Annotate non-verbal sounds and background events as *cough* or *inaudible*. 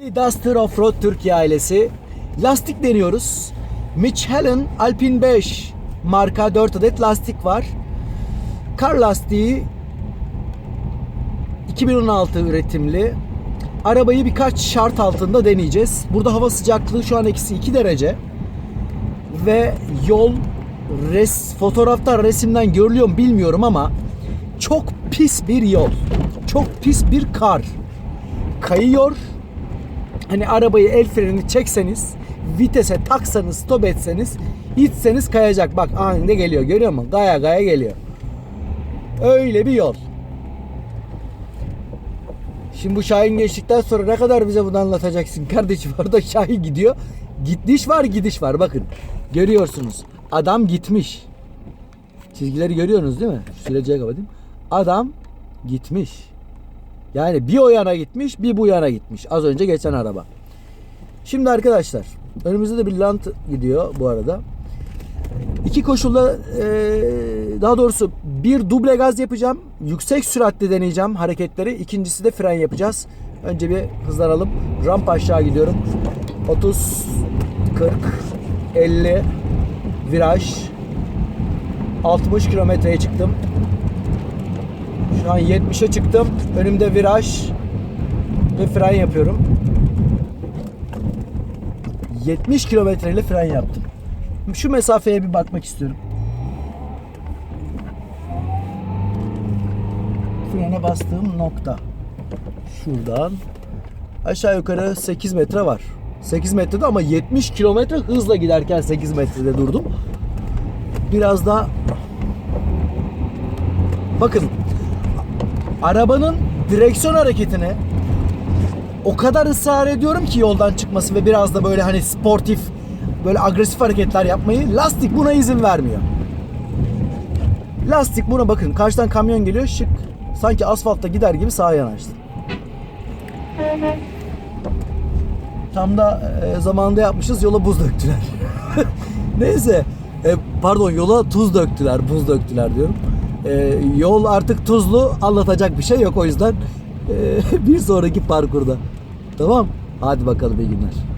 Duster Offroad Türkiye ailesi. Lastik deniyoruz. Michelin Alpine 5 marka 4 adet lastik var. Kar lastiği 2016 üretimli. Arabayı birkaç şart altında deneyeceğiz. Burada hava sıcaklığı şu an eksi 2 derece. Ve yol res, fotoğrafta resimden görülüyor mu bilmiyorum ama çok pis bir yol. Çok pis bir kar. Kayıyor. Hani arabayı el frenini çekseniz, vitese taksanız, stop etseniz, itseniz kayacak. Bak anında geliyor. Görüyor musun? Gaya gaya geliyor. Öyle bir yol. Şimdi bu Şahin geçtikten sonra ne kadar bize bunu anlatacaksın kardeşim? *laughs* Orada Şahin gidiyor. Gidiş var gidiş var bakın. Görüyorsunuz. Adam gitmiş. Çizgileri görüyorsunuz değil mi? Sileceği kapatayım. Adam gitmiş. Yani bir o yana gitmiş bir bu yana gitmiş. Az önce geçen araba. Şimdi arkadaşlar önümüzde de bir lant gidiyor bu arada. İki koşulla eee, daha doğrusu bir duble gaz yapacağım. Yüksek süratle deneyeceğim hareketleri. İkincisi de fren yapacağız. Önce bir hızlanalım. Rampa aşağı gidiyorum. 30 40 50 viraj 60 kilometreye çıktım. Şu an 70'e çıktım. Önümde viraj ve fren yapıyorum. 70 kilometreyle fren yaptım. Şu mesafeye bir bakmak istiyorum. Frene bastığım nokta. Şuradan aşağı yukarı 8 metre var. 8 metrede ama 70 kilometre hızla giderken 8 metrede durdum. Biraz da bakın arabanın direksiyon hareketine o kadar ısrar ediyorum ki yoldan çıkması ve biraz da böyle hani sportif böyle agresif hareketler yapmayı lastik buna izin vermiyor. Lastik buna bakın karşıdan kamyon geliyor şık sanki asfaltta gider gibi sağa yanaştı. Tam da e, zamanında yapmışız yola buz döktüler. *laughs* Neyse e, pardon yola tuz döktüler buz döktüler diyorum. E, yol artık tuzlu anlatacak bir şey yok o yüzden e, *laughs* bir sonraki parkurda. Tamam hadi bakalım iyi günler.